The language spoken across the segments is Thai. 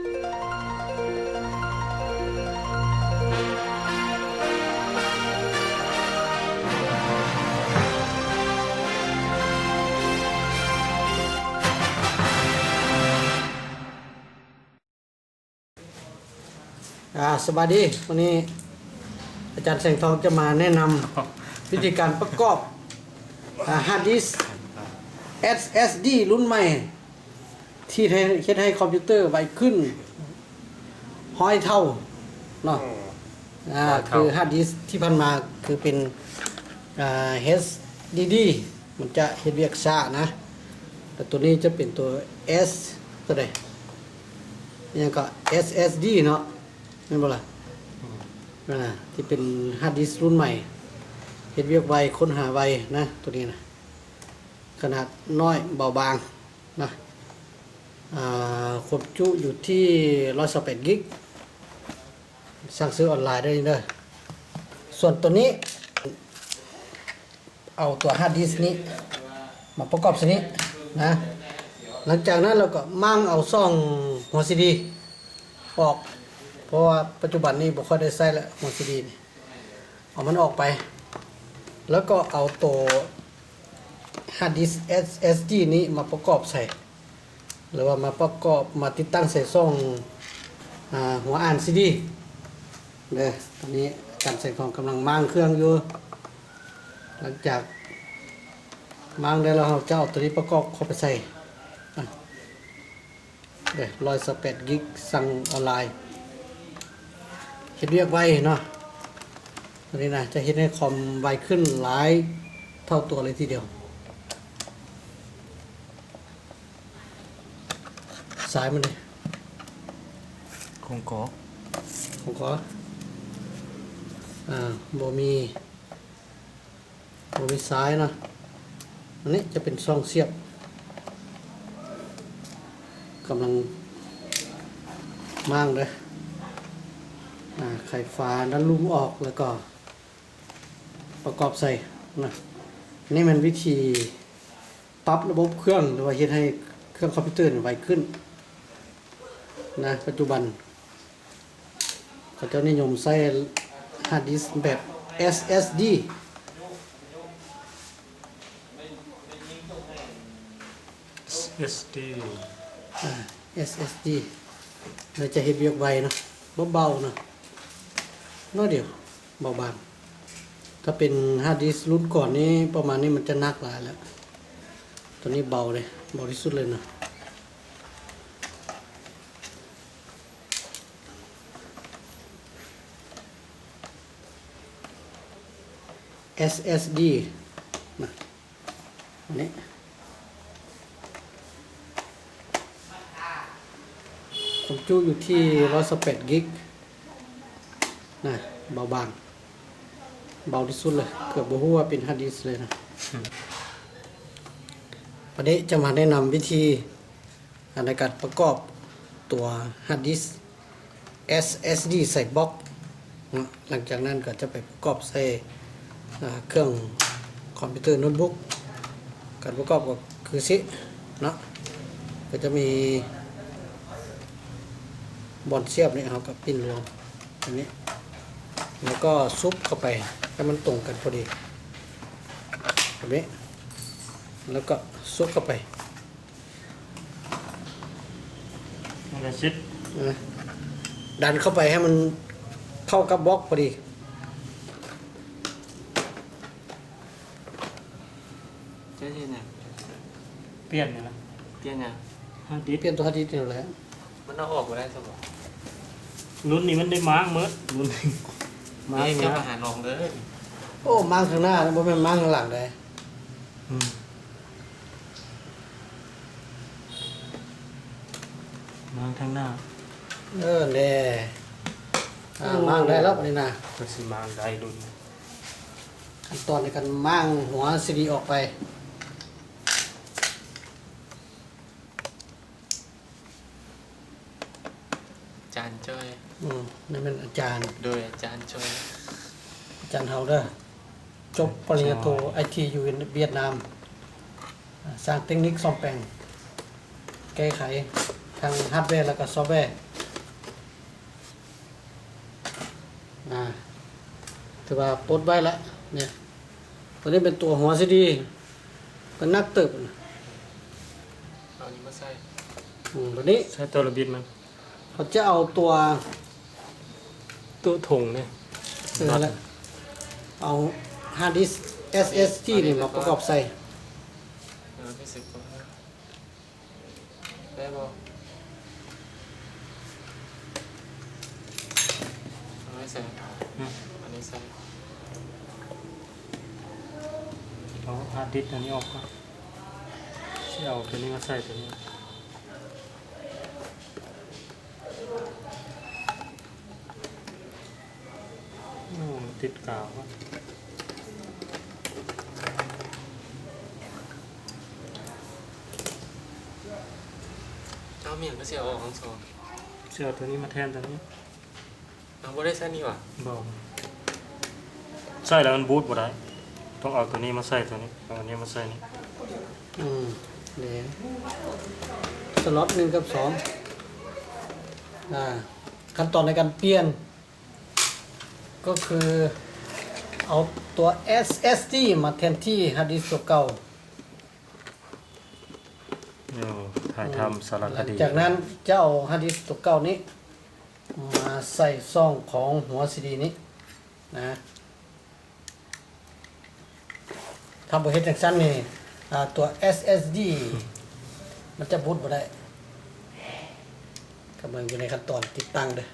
อ่าสวัสดีวันนี้ อาจารย์แสงทองจะมาแนะนำวิธีการประกอบฮาร์ดดิส SSD รุ่นใหม่ ที่ให้เฮ็ดให้คอมพิวเตอร์ไวขึ้นห้อยเท่าเนาะอ่าร้อยเท่าคือฮาร์ดดิสที่ผ่านมาคือเป็นอ่า HDD มันจะเฮ็ดเวียกช้านะ แต่ตัวนี้จะเป็นตัว S ตัวใดนี่ก็ SSD เนาะไม่นบ่ล่ะนั่นน่ะที่เป็นฮาร์ดดิสรุ่นใหม่เฮ็ดเวียกไวค้นหาไวนะ ตัวนี้นะ ขนาดน้อยเบาบางนะอ่า ความจุอยู่ที่128กิกสั่งซื้อออนไลน์ได้เด้อส่วนตัวนี้ เอาตัวฮาร์ดดิสก์นี้ มาประกอบสนี้นะ หลังจากนั้นเราก็มั่งเอาซ่องหัวซีดีออก เพราะว่าปัจจุบันนี้บ่ค่อยได้ใช้แล้วหัวซีดีนี่เอามันออกไป แล้วก็เอาตัวฮาร์ดดิสก์ SSD นี้มาประกอบใส่ หรือว่ามาประกอบมาติดตั้งใส่ซ่องอหัวอ่านซีดีเด้อตอนนี้การใส่ของกำลังมั่งเครื่องอยู่ หลังจากมั่งได้แล้วเราจะเอาตัวนี้ประกอบเข้าไปใส่เดี๋ยวร้อยสเปดกิกสั่งออนไลน์เฮ็ดเรียกไว้เนาะตัวนี้นะจะเฮ็ดให้คอมไวขึ้นหลายเท่าตัวเลยทีเดียว สายมันเลยคงโกผมขออ่าบ่มีบ่มีสายเนาะอันนี้จะเป็นช่องเสียบกำลังมั่งเลยอ่าไข่ฟ้าด้านลุ่มออกแล้วก็ ประกอบใส่นะนี่มันวิธีปรับระบบเครื่องหรือว่าเฮ็ดให้เครื่องคอมพิวเตอร์ไวขึ้น นะปัจจุบันเขาเจ้านิยมใช้ฮาร์ดดิสก์แบบ SSD เอสดีอ่า SSD เราจะเห็นเวียกไวเนาะเบาๆเนาะน้อยเดียวเบาบางถ้าเป็นฮาร์ดดิสก์รุ่นก่อนนี้ประมาณนี้มันจะหนักหลายแล้ว ตัวนี้เบาเลยเบาที่สุดเลยเนาะ SSD นะอันนี้ผมจุอยู่ที่128กิกนะเบาบาง เบาที่สุดเลย เกือบบ่ฮู้ว่าเป็นฮาร์ดดิสก์เลยนะวันนี้จะมาแนะนำวิธีในการประกอบตัวฮาร์ดดิสก์ SSD ใส่บล็อกนะหลังจากนั้นก็จะไปประกอบใส่อ่า เครื่องคอมพิวเตอร์โน้ตบุ๊กการประกอบก็คือสิเนาะก็จะมีบอลเสียบนี่ครับกับปิ้นรวมอันนี้ แล้วก็ซุปเข้าไปให้มันตรงกันพอดีแบบนี้แล้วก็ซุปเข้าไปมันจะชิดนะดันเข้าไปให้มันเข้ากับบล็อกพอดี ใช่ที่ไหนเปลี่ยนนี่ละเปลี่ยนยังฮาร์ดดิสเปลี่ยนตัวฮาร์ดดิสก์นี่แหละมันเอาออกมาได้สบายรุ่นนี้มันได้มาร์กเมิดรุ่นนี้มาร์กนี่เนี่เจ้ายประหารออกเลยโอ้มั่งข้างหน้าแล้วบ่แม่นมั่งข้างหลังเลยอืมมาร์กทางหน้าเออแน่อ่ามั่งได้แล้วนี่นะก็สิมาร์กได้รุ่น ขั้นตอนในการมั่งหัวซีดีออกไป จารย์จ้อยอืมนั่นเป็นอาจารย์ โดยอาจารย์จ้อย อาจารย์เฮาเด้อจบปริญญาโทไอทีอยู่ในเวียดนาม สร้างเทคนิคซ่อมแปลง แก้ไขทางฮาร์ดแวร์แล้วก็ซอฟต์แวร์ถือว่าปลดไว้ล้วเนี่ย ตัวนี้เป็นตัวหัวซีดีเป็นนักเติบเอานี้มาใส่ตัวนี้ใช้ตัวระเบียดมัน เขาจะเอาตัวตัวถงเนี่ยเออละเอาฮาร์ดดิส SSD นี่มาประกอบใส่เออพี่สิบตัวได้บ่เอาไม่ใส่อันนี้ใส่เอาฮาร์ดดิสก์อันนี้ออกก่อนเชี่ยวตัวนี้มาใส่ตัวนี้ ติดกาววะเอาเมียนก็เสียออกทั้งสองเชี่ยวตัวนี้มาแทนตัวนี้เอาบ่ได้ใส่นี่หว่ะบอกใส่แล้วมันบูทบ่ได้ต้องเอาตัวนี้มาใส่ตัวนี้เอาอันนี้มาใส่นี่อืมเดี๋ยวสล็อตหนึ่งกับสองอ่าขั้นตอนในการเปลี่ยน ก็คือเอาตัว SSD มาแทนที่ฮาร์ดดิสก์ตัวเก่าเดี๋ยวถ่ายทำสารหคลังดีจากนั้นจะเอาฮาร์ดดิสก์ตัวเก่านี้ มาใส่ซ่องของหัวซีดีนี้นะทำบริเฮ็ดจังสั้นนี่อ่าตัว SSD มันจะบูตบ่ได้กำลังอยู่ในขั้นตอนติดตั้งเด้อ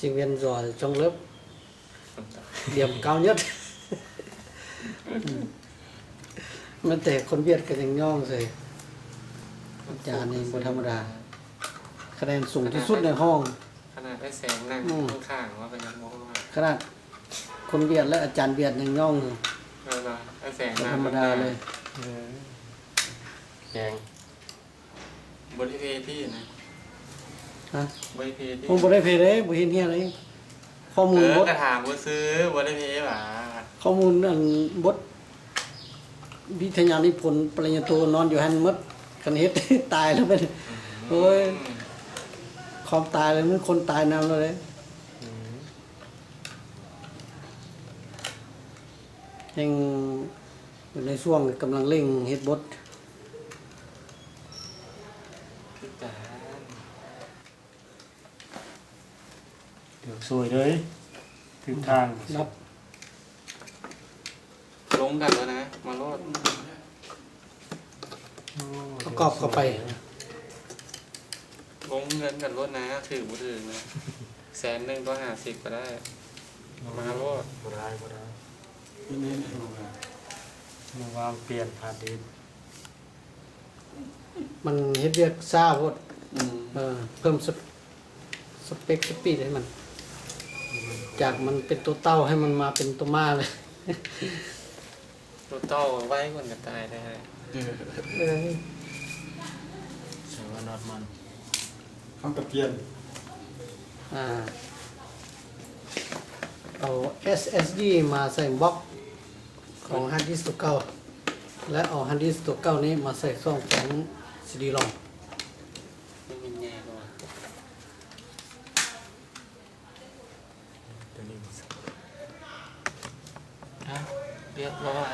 sinh viên giỏi trong lớp điểm cao nhất มันแต่คนเวียดก็ยังย่องเลยอาจารย์นี่บ่ธรรมดาคะแนนสูงที่สุดในห้อง ขนาดได้แสงนั่งอืม ข้างๆว่าเป็นยังมองว่าขนาดคนเวียดและอาจารย์เวียดยังย่องอยู่เออว่ะได้แสงบ่นั่งธรรมดาเลยเออแกงบริเวณที่นะ ฮะบริเวณที่ผมบ่ได้เพลเลยบ่เห็นเฮียเลยข้อมูเอลอบทกระถามบ่ซื้อบริเวณหว่าข้อมูลอันบทวิทยานิพนธ์ปริญญาโทนอนอยู่หั่นหมดคันเฮ็ด ตายแล้วเป็น โอ้ย ความตายเลยมันคนตายนำแล้วเลยอืมยังอยู่ในช่วงกำลังเร่งเฮ็ดบท พี่จาน เดี๋ยวสวยเลยถึงทางนับลงกันแล้วนะ มาโลดโอ้ประกอบเข้าไปลงเงินกันรถนะถือบ่ถือนะแสนหนึ่งก็ห้าสิบก็ได้ มาโลดบ่ได้บ่ได้มาวางเปลี่ยนฮาร์ดดิสก์มันเฮ็ดเวียกซ่าโพดอืมเออเพิ่มสเปสเปคสปีดให้มัน จากมันเป็นตัวเต้าให้มันมาเป็นตัวมาเลย ตัวเต้าไว้ก่อนจะตายได้เออใส่ว่านอดมันข้างตะเกียนอ่าเอา SSD มาใส่บล็อกของฮาร์ดดิสก์ตัวเก่าและเอาฮาร์ดดิสก์ตัวเก่านี้มาใส่ซ่องของ CD ROM ไม่มีแง่ก็ว่า ตัวนี้ อะเรียบร้อย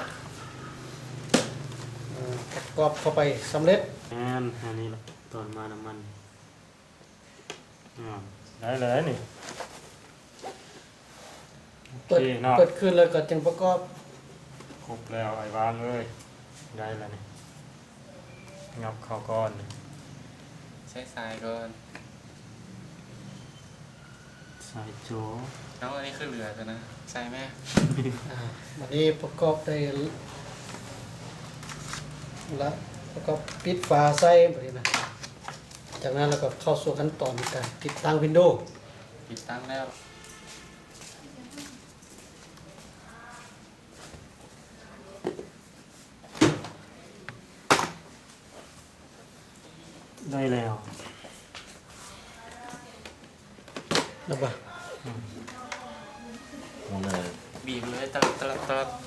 เออประกอบ เข้าไปสำเร็จแอนอันนี้ละตอนมาน้ำมันอ่าได้เลยนี่โอเปิดเคเนาะเปิดขึ้นแล้วก็จึงประกอบครบแล้วไอ้วางเลยได้แล้วนี่งับเข้าก้อนนี่ใช้สายก่อนใส่โจแล้วอันนี้คือเหลือกันนะใส่ไหมอ่าวันนี้ประกอบได้แล้ว แล้วก็ปิดฝาใส่แบบนี้นะ จากนั้นเราก็เข้าสู่ขั้นตอนการติดตั้ง Windows ติดตั้งแล้วได้แล้วนะบ่ะบีบเลยตลับตลับตลับ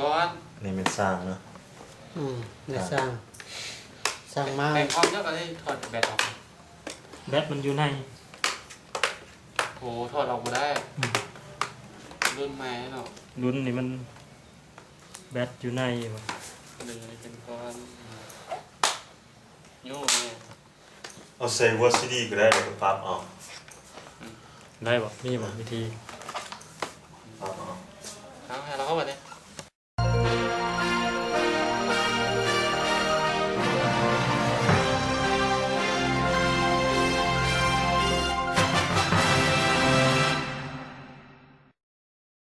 ก่อนนี่เป็นสร้างเนาะอืมในสร้าง สร้างมากแบ่งความเยอะกันที่ถอดแบตออกแบตมันอยู่ในโหถอดออกมาได้รุ่นใหม่เนาะรุ่นนี่มัน แบตอยู่ในวะหนึ่งเป็นก้อนโย่เนี่ยเอาใส่วัสดีก็ได้แล้วก็ปั๊บเอาได้บ่มีบ่วิธีปั๊บเอาเอให้เราเข้าไปเนี่ย